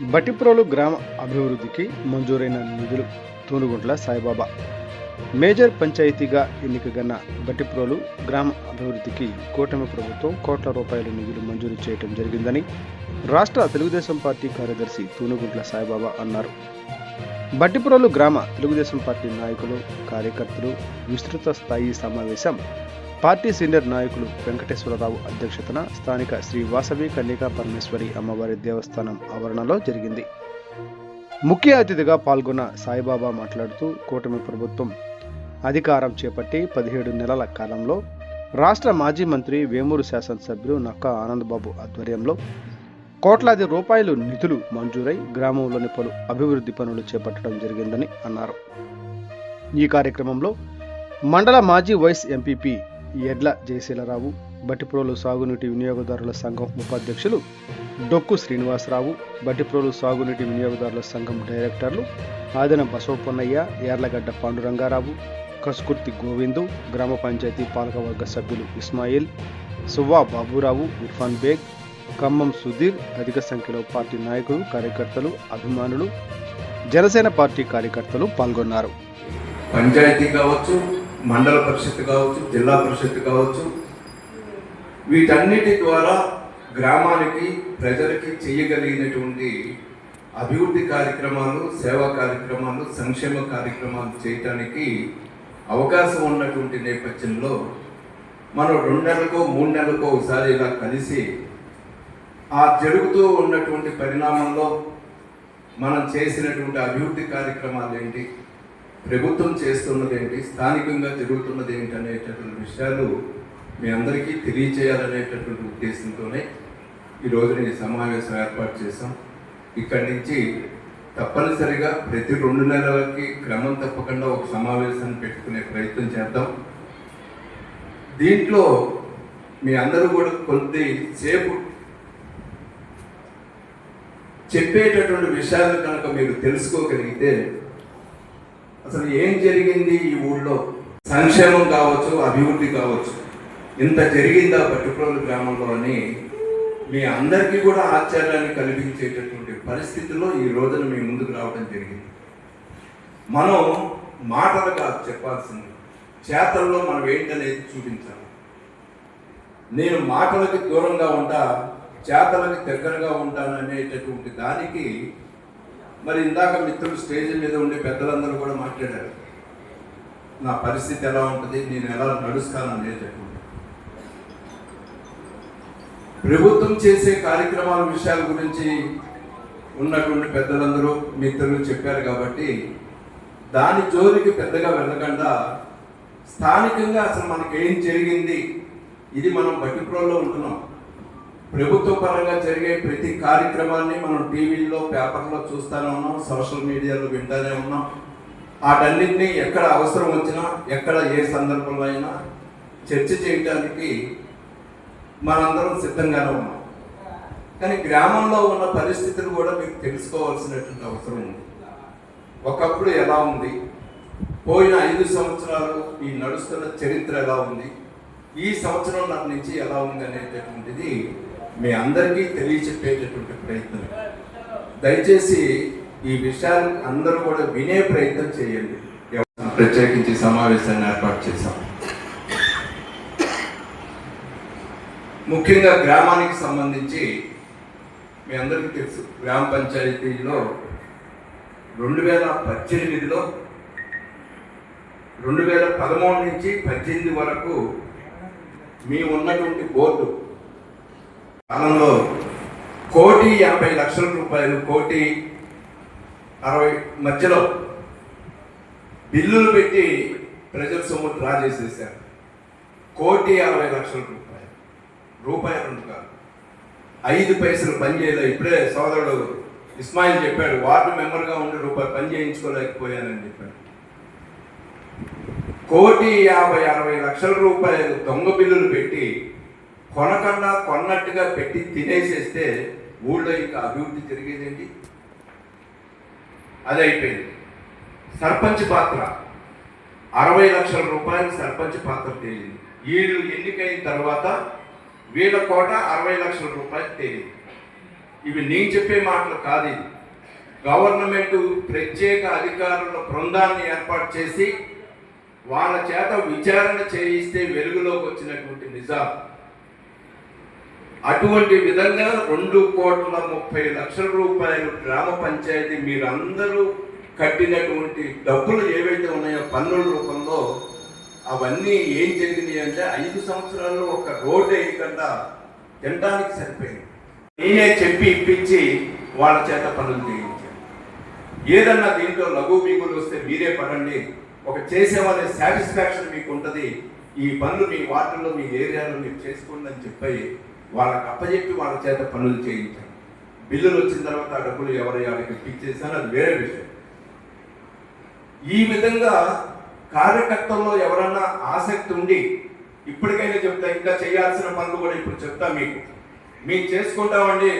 బటిప్రోలు గ్రామ అభివృద్ధికి మంజూరైన నిధులు తూనుగుంట్ల సాయిబాబా. మేజర్ పంచాయతీగా ఎన్నికగన్న బటిప్రోలు గ్రామ అభివృద్ధికి కూటమి ప్రభుత్వం కోట్ల రూపాయల నిధులు మంజూరు చేయడం జరిగిందని రాష్ట్ర తెలుగుదేశం పార్టీ కార్యదర్శి తూనుగుంట్ల సాయిబాబా అన్నారు. బట్టిప్రోలు గ్రామ తెలుగుదేశం పార్టీ నాయకులు కార్యకర్తలు విస్తృత స్థాయి సమావేశం పార్టీ సీనియర్ నాయకులు వెంకటేశ్వరరావు అధ్యక్షతన స్థానిక శ్రీ వాసవి కన్యకా పరమేశ్వరి అమ్మవారి దేవస్థానం ఆవరణలో జరిగింది. ముఖ్య అతిథిగా పాల్గొన్న సాయిబాబా మాట్లాడుతూ కూటమి ప్రభుత్వం అధికారం చేపట్టి పదిహేడు నెలల కాలంలో రాష్ట్ర మాజీ మంత్రి వేమూరు శాసనసభ్యులు నక్కా ఆనందబాబు ఆధ్వర్యంలో కోట్లాది రూపాయలు నిధులు మంజూరై గ్రామంలోని పలు అభివృద్ధి పనులు చేపట్టడం జరిగిందని అన్నారు. ఈ కార్యక్రమంలో మండల మాజీ వైస్ ఎంపీపీ ఎడ్ల జయశీలరావు బట్టిప్రోలు సాగునీటి వినియోగదారుల సంఘం ఉపాధ్యక్షులు డొక్కు శ్రీనివాసరావు బట్టిప్రోలు సాగునీటి వినియోగదారుల సంఘం డైరెక్టర్లు ఆదిన బసవపొన్నయ్య యార్లగడ్డ పాండురంగారావు కసుకుర్తి గోవిందు గ్రామ పంచాయతీ పాలకవర్గ సభ్యులు ఇస్మాయిల్ సువ్వా బాబురావు ఇర్ఫాన్ బేగ్ ఖమ్మం సుధీర్ అధిక సంఖ్యలో పార్టీ నాయకులు కార్యకర్తలు అభిమానులు జనసేన పార్టీ కార్యకర్తలు పాల్గొన్నారు. పంచాయతీ కావచ్చు మండల పరిషత్ కావచ్చు జిల్లా పరిషత్ కావచ్చు వీటన్నిటి ద్వారా గ్రామానికి ప్రజలకి చేయగలిగినటువంటి అభివృద్ధి కార్యక్రమాలు సేవా కార్యక్రమాలు సంక్షేమ కార్యక్రమాలు చేయటానికి అవకాశం ఉన్నటువంటి నేపథ్యంలో మనం రెండు నెలలకో మూడు నెలలకో ఒకసారి ఇలా కలిసి ఆ జరుగుతూ ఉన్నటువంటి పరిణామంలో మనం చేసినటువంటి అభివృద్ధి కార్యక్రమాలు ఏంటి? ప్రభుత్వం చేస్తున్నది ఏంటి స్థానికంగా జరుగుతున్నది ఏంటి అనేటటువంటి విషయాలు మీ అందరికీ తెలియచేయాలనేటటువంటి ఉద్దేశంతోనే ఈ నేను సమావేశం ఏర్పాటు చేశాం. ఇక్కడి నుంచి తప్పనిసరిగా ప్రతి రెండు నెలలకి క్రమం తప్పకుండా ఒక సమావేశాన్ని పెట్టుకునే ప్రయత్నం చేద్దాం. దీంట్లో మీ అందరూ కూడా కొద్ది సేపు చెప్పేటటువంటి విషయాలు కనుక మీరు తెలుసుకోగలిగితే అసలు ఏం జరిగింది ఈ ఊళ్ళో? సంక్షేమం కావచ్చు అభివృద్ధి కావచ్చు. ఇంత జరిగిందా పట్టుప్రోలు గ్రామంలో అని మీ అందరికీ కూడా ఆశ్చర్యాన్ని కలిగించేటటువంటి పరిస్థితుల్లో ఈ రోజున మీ ముందుకు రావడం జరిగింది. మనం మాటలు కాదు చెప్పాల్సింది చేతల్లో మనం ఏంటనేది చూపించాలి. నేను మాటలకి దూరంగా ఉంటా చేతలకి దగ్గరగా ఉంటాను అనేటటువంటి దానికి మరి ఇందాక మిత్రులు స్టేజ్ మీద ఉండి పెద్దలందరూ కూడా మాట్లాడారు. నా పరిస్థితి ఎలా ఉంటుంది? నేను ఎలా నడుస్తాను అనేటటువంటి ప్రభుత్వం చేసే కార్యక్రమాల విషయాల గురించి ఉన్నటువంటి పెద్దలందరూ మిత్రులు చెప్పారు కాబట్టి దాని జోలికి పెద్దగా వెళ్ళకుండా స్థానికంగా అసలు మనకి ఏం జరిగింది? ఇది మనం బట్టిప్రోల్లో ఉంటున్నాం. ప్రభుత్వ పరంగా జరిగే ప్రతి కార్యక్రమాన్ని మనం టీవీల్లో పేపర్లో చూస్తూనే ఉన్నాం సోషల్ మీడియాలో వింటూనే ఉన్నాం. వాటన్నింటినీ ఎక్కడ అవసరం వచ్చినా ఎక్కడ ఏ సందర్భంలో అయినా చర్చ చేయడానికి మనందరం సిద్ధంగానే ఉన్నాం. కానీ గ్రామంలో ఉన్న పరిస్థితులు కూడా మీకు తెలుసుకోవాల్సినటువంటి అవసరం ఉంది. ఒకప్పుడు ఎలా ఉంది? పోయిన ఐదు సంవత్సరాలు ఈ నడుస్తున్న చరిత్ర ఎలా ఉంది? ఈ సంవత్సరం నుంచి ఎలా ఉంది అనేటటువంటిది మీ అందరికీ తెలియచెప్పేటటువంటి ప్రయత్నం దయచేసి ఈ విషయాలు అందరూ కూడా వినే ప్రయత్నం చేయండి. ప్రత్యేకించి సమావేశాన్ని ఏర్పాటు చేశాం. ముఖ్యంగా గ్రామానికి సంబంధించి మీ అందరికీ తెలుసు గ్రామ పంచాయతీలో రెండు వేల పద్దెనిమిదిలో రెండు వేల పదమూడు నుంచి పద్దెనిమిది వరకు మీ ఉన్నటువంటి బోర్డు కాలంలో కోటి యాభై లక్షల రూపాయలు కోటి అరవై మధ్యలో బిల్లులు పెట్టి ప్రజల సొమ్ము డ్రా చేసేసారు కోటి అరవై లక్షల రూపాయలు. రూపాయలు రెండు కాదు. ఐదు పైసలు పని చేయలేదు. ఇప్పుడే సోదరుడు ఇస్మాయిల్ చెప్పాడు వార్డు మెంబర్గా ఉండి రూపాయి పని చేయించుకోలేకపోయానని చెప్పాడు. కోటి యాభై అరవై లక్షల రూపాయలు దొంగ బిల్లులు పెట్టి కొనకుండా కొన్నట్టుగా పెట్టి తినేసేస్తే ఊళ్ళో ఇంకా అభివృద్ధి జరిగేదండి అది అయిపోయింది. సర్పంచ్ పాత్ర. అరవై లక్షల రూపాయలు సర్పంచ్ పాత్ర తేలింది. వీళ్ళు ఎన్నికైన తర్వాత వీళ్ళ కోట అరవై లక్షల రూపాయలు తేలింది. ఇవి నేను చెప్పే మాటలు కాదు ఇది గవర్నమెంట్ ప్రత్యేక అధికారుల బృందాన్ని ఏర్పాటు చేసి వాళ్ళ చేత విచారణ చేయిస్తే వెలుగులోకి వచ్చినటువంటి నిజాలు. అటువంటి విధంగా రెండు కోట్ల ముప్పై లక్షల రూపాయలు గ్రామ పంచాయతీ మీరందరూ కట్టినటువంటి డబ్బులు ఏవైతే ఉన్నాయో పన్నుల రూపంలో అవన్నీ ఏం జరిగినాయి అంటే ఐదు సంవత్సరాల్లో ఒక రోడ్డు వేయకుండా తినడానికి సరిపోయింది. నేనే చెప్పి ఇప్పించి వాళ్ళ చేత పనులు చేయించాను. ఏదన్నా దీంట్లో లఘు బిగులు వస్తే మీరే పడండి. ఒక చేసేవాళ్ళ సాటిస్ఫాక్షన్ మీకు ఉంటుంది. ఈ పనులు మీ వార్డుల్లో మీ ఏరియాలో మీరు చేసుకోండి అని చెప్పి వాళ్ళకి అప్పచెప్పి వాళ్ళ చేత పనులు చేయించాను బిల్లులు వచ్చిన తర్వాత ఆ డబ్బులు ఎవరు వాళ్ళకి ఇప్పించేసాను అది వేరే విషయం. ఈ విధంగా కార్యకర్తల్లో ఎవరన్నా ఆసక్తి ఉండి ఇప్పటికైనా చెప్తా ఇంకా చేయాల్సిన పనులు కూడా ఇప్పుడు చెప్తా మీకు. మేము చేసుకుంటామండి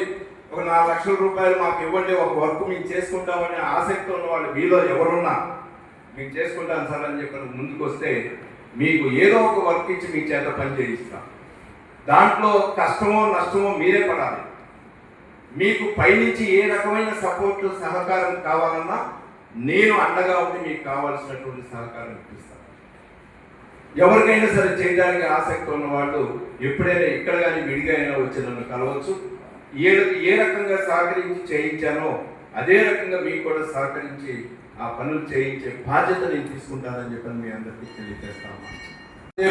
ఒక నాలుగు లక్షల రూపాయలు మాకు ఇవ్వండి ఒక వర్క్ మేము చేసుకుంటామని ఆసక్తి ఉన్న వాళ్ళు మీలో ఎవరున్నా మేము చేసుకుంటాం సార్ అని చెప్పి ముందుకు వస్తే మీకు ఏదో ఒక వర్క్ ఇచ్చి మీ చేత పని చేయిస్తాం. దాంట్లో కష్టమో నష్టమో మీరే పడాలి. మీకు పైనుంచి ఏ రకమైన సపోర్ట్ సహకారం కావాలన్నా నేను అండగా ఉండి మీకు కావాల్సినటువంటి సహకారం ఇప్పిస్తాను. ఎవరికైనా సరే చేయడానికి ఆసక్తి ఉన్న వాళ్ళు ఎప్పుడైనా ఇక్కడ కానీ విడిగా అయినా వచ్చి నన్ను కలవచ్చు. ఏ ఏ రకంగా సహకరించి చేయించానో అదే రకంగా మీకు కూడా సహకరించి ఆ పనులు చేయించే బాధ్యత నేను తీసుకుంటానని చెప్పని మీ అందరికీ తెలియజేస్తాను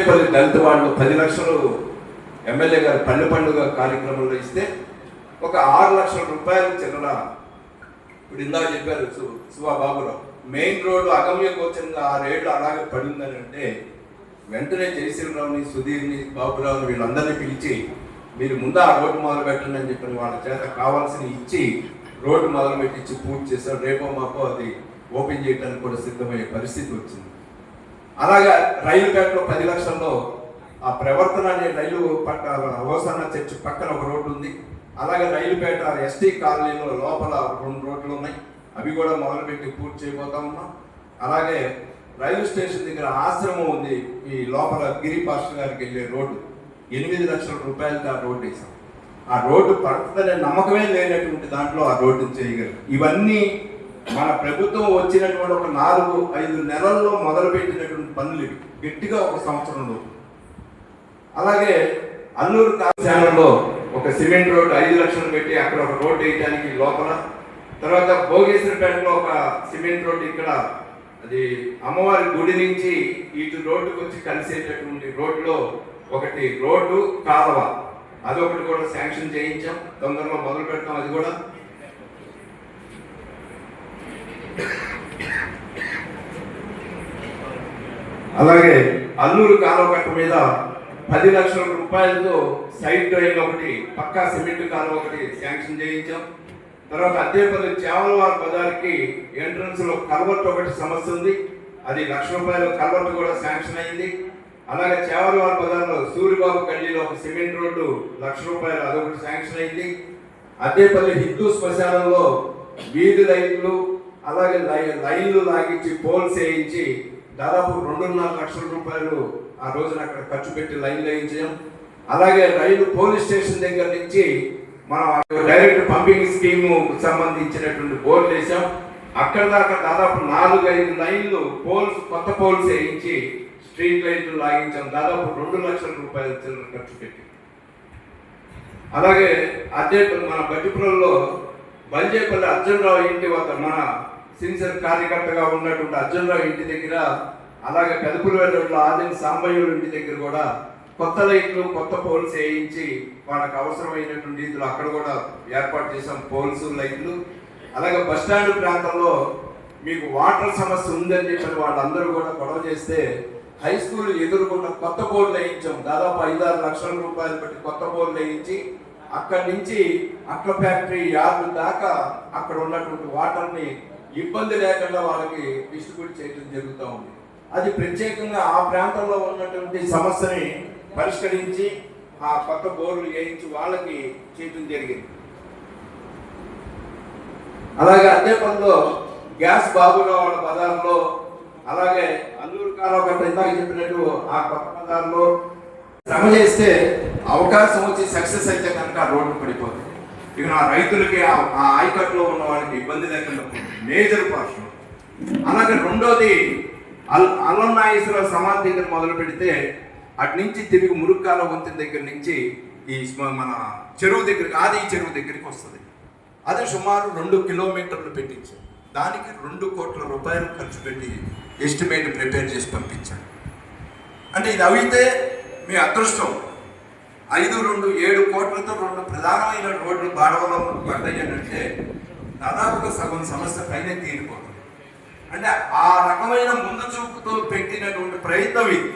పది దళిత వాళ్ళు పది లక్షలు ఎమ్మెల్యే గారు పల్లె పండుగ కార్యక్రమంలో ఇస్తే ఒక ఆరు లక్షల రూపాయలు చిన్న ఇప్పుడు ఇందాక చెప్పారు సు సువా బాబురావు. మెయిన్ రోడ్డు అగమ్య ఆ రేడ్లు అలాగే పడిందని అంటే వెంటనే జయశ్రీరావుని సుధీర్ని బాబురావుని వీళ్ళందరినీ పిలిచి మీరు ముందు ఆ రోడ్డు మొదలు పెట్టండి అని చెప్పిన వాళ్ళ చేత కావాల్సిన ఇచ్చి రోడ్డు మొదలు పెట్టించి పూర్తి చేశారు. రేపో మాపో అది ఓపెన్ చేయడానికి కూడా సిద్ధమయ్యే పరిస్థితి వచ్చింది. అలాగా రైలు పేటలో పది లక్షల్లో ఆ ప్రవర్తన అనే రైలు పక్క హోసన్న చర్చ్ పక్కన ఒక రోడ్డు ఉంది. అలాగే రైలుపేట ఎస్టీ కాలనీలో లోపల రెండు రోడ్లు ఉన్నాయి. అవి కూడా మొదలుపెట్టి పూర్తి చేయబోతా ఉన్నాం. అలాగే రైల్వే స్టేషన్ దగ్గర ఆశ్రమం ఉంది. ఈ లోపల గిరి పాస్టర్ గారికి వెళ్ళే రోడ్డు. ఎనిమిది లక్షల రూపాయలతో ఆ రోడ్డు వేసాం ఆ రోడ్డు పడుతుందనే నమ్మకమే లేనటువంటి దాంట్లో ఆ రోడ్డు చేయగలరు ఇవన్నీ మన ప్రభుత్వం వచ్చినటువంటి ఒక నాలుగు ఐదు నెలల్లో మొదలుపెట్టినటువంటి పనులు గట్టిగా ఒక సంవత్సరంలో అలాగే అల్లూరు కాశాలలో ఒక సిమెంట్ రోడ్ ఐదు లక్షలు పెట్టి అక్కడ ఒక రోడ్ వేయడానికి లోపల తర్వాత భోగేశ్వరపేటలో ఒక సిమెంట్ రోడ్ ఇక్కడ అది అమ్మవారి గుడి నుంచి ఇటు రోడ్డుకు వచ్చి కలిసేటటువంటి రోడ్లో ఒకటి రోడ్డు కాలువ. అదొకటి కూడా శాంక్షన్ చేయించాం. తొందరలో మొదలు పెడతాం అది కూడా. అలాగే అల్లూరు కాలువకట్ట మీద పది లక్షల రూపాయలతో సైడ్ డ్రైన్ ఒకటి పక్కా సిమెంట్ కాలువ ఒకటి శాంక్షన్ చేయించాం. తర్వాత అద్దెపల్లి చేవలవారి బజార్కి ఎంట్రన్స్లో కల్వర్ట్ ఒకటి సమస్య ఉంది. అది లక్ష రూపాయలు కల్వర్ట్ కూడా శాంక్షన్ అయింది. అలాగే చేవలవారి బజార్లో సూర్యబాబు గల్లీలో ఒక సిమెంట్ రోడ్డు లక్ష రూపాయలు అదొకటి శాంక్షన్ అయింది. అద్దెపల్లి హిందూ శ్మశానంలో వీధి లైట్లు అలాగే లై- లైన్లు లాగించి పోల్స్ వేయించి దాదాపు రెండున్నర లక్షల రూపాయలు ఆ రోజున అక్కడ ఖర్చు పెట్టి లైన్ వేయించాం అలాగే రైలు పోలీస్ స్టేషన్ దగ్గర నుంచి మనం డైరెక్ట్ పంపింగ్ స్కీమ్ సంబంధించినటువంటి బోర్డు వేసాం అక్కడ దాకా దాదాపు నాలుగు ఐదు లైన్లు పోల్స్ కొత్త పోల్స్ వేయించి స్ట్రీట్ లైట్లు లాగించాం. దాదాపు రెండు లక్షల రూపాయలు చిల్లర ఖర్చు పెట్టి. అలాగే అర్జెంట్ మన బట్టిపురంలో అర్జున్ అర్జునరావు ఇంటి వద్ద మన సిన్సియర్ కార్యకర్తగా ఉన్నటువంటి అర్జునరావు ఇంటి దగ్గర అలాగే పెదపులవేటలో ఆదిని సాంబయ్యుల ఇంటి దగ్గర కూడా కొత్త లైట్లు కొత్త పోల్స్ వేయించి వాళ్ళకి అవసరమైనటువంటి రీతిలో అక్కడ కూడా ఏర్పాటు చేసాం పోల్స్ లైట్లు. అలాగే బస్ స్టాండ్ ప్రాంతంలో మీకు వాటర్ సమస్య ఉందని చెప్పిన వాళ్ళందరూ కూడా గొడవ చేస్తే హై స్కూల్ ఎదుర్కొన్న కొత్త బోర్డు వేయించాం. దాదాపు ఐదారు లక్షల రూపాయలు పెట్టి కొత్త బోర్డు వేయించి అక్కడి నుంచి అట్ల ఫ్యాక్టరీ యార్డు దాకా అక్కడ ఉన్నటువంటి వాటర్ని ఇబ్బంది లేకుండా వాళ్ళకి డిస్ట్రిబ్యూట్ చేయడం జరుగుతూ ఉంది. అది ప్రత్యేకంగా ఆ ప్రాంతంలో ఉన్నటువంటి సమస్యని పరిష్కరించి ఆ కొత్త బోర్డులు వేయించి వాళ్ళకి చేయటం జరిగింది. అలాగే అదే పనిలో గ్యాస్ బాబురావు వాళ్ళ పదాల్లో అలాగే అల్లూరు కాలువ ఇందాక చెప్పినట్టు ఆ కొత్త పదాల్లో శ్రమ చేస్తే అవకాశం వచ్చి సక్సెస్ అయితే కనుక రోడ్డు పడిపోతుంది. ఇక నా రైతులకి ఆ ఆయకట్లో ఉన్న వాళ్ళకి ఇబ్బంది లేకుండా మేజర్ పార్షన్ అలాగే రెండోది అల్ అల్లనాయేశ్వర సమాధి దగ్గర మొదలు పెడితే అటు నుంచి తిరిగి మురుక్కాల వంతెన దగ్గర నుంచి ఈ మన చెరువు దగ్గరికి ఆది చెరువు దగ్గరికి వస్తుంది. అది సుమారు రెండు కిలోమీటర్లు పెట్టించాం దానికి రెండు కోట్ల రూపాయలు ఖర్చు పెట్టి ఎస్టిమేట్ ప్రిపేర్ చేసి పంపించాను అంటే ఇది అవితే మీ అదృష్టం. ఐదు రెండు ఏడు కోట్లతో రెండు ప్రధానమైన రోడ్లు బాడవలో పడ్డాయంటే దాదాపుగా సగం సమస్య పైన తీరిపోతుంది. అంటే ఆ రకమైన ముందు చూపుతో పెట్టినటువంటి ప్రయత్నం ఇది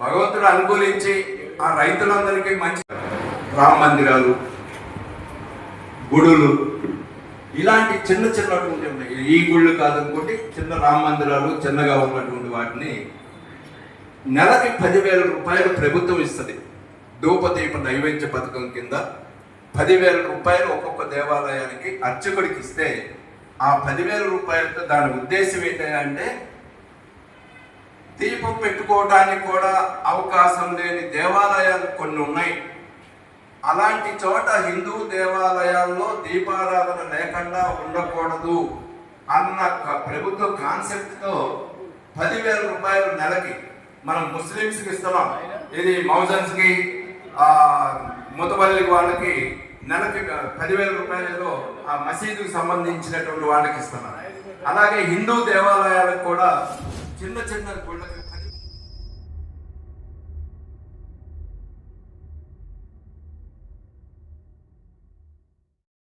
భగవంతుడు అనుకూలించి ఆ రైతులందరికీ మంచి రామ మందిరాలు గుడులు ఇలాంటి చిన్న చిన్నటువంటి ఉన్నాయి. ఈ గుళ్ళు కాదనుకోండి చిన్న రామ మందిరాలు చిన్నగా ఉన్నటువంటి వాటిని నెలకి పదివేల రూపాయలు ప్రభుత్వం ఇస్తుంది ధూపదీప నైవేద్య పథకం కింద పదివేల రూపాయలు ఒక్కొక్క దేవాలయానికి అర్చకుడికి ఇస్తే ఆ పదివేల రూపాయలతో దాని ఉద్దేశం ఏంటంటే దీపం పెట్టుకోవడానికి కూడా అవకాశం లేని దేవాలయాలు కొన్ని ఉన్నాయి. అలాంటి చోట హిందూ దేవాలయాల్లో దీపారాధన లేకుండా ఉండకూడదు అన్న ప్రభుత్వ కాన్సెప్ట్తో పదివేల రూపాయలు నెలకి మనం ముస్లిమ్స్కి ఇస్తున్నాం. ఇది మౌజన్స్కి ముతబల్లి వాళ్ళకి నెలకి పదివేల రూపాయలు ఆ మసీదుకు సంబంధించినటువంటి వాళ్ళకి ఇస్తున్నారు అలాగే హిందూ దేవాలయాలకు కూడా చిన్న చిన్న గుళ్ళకి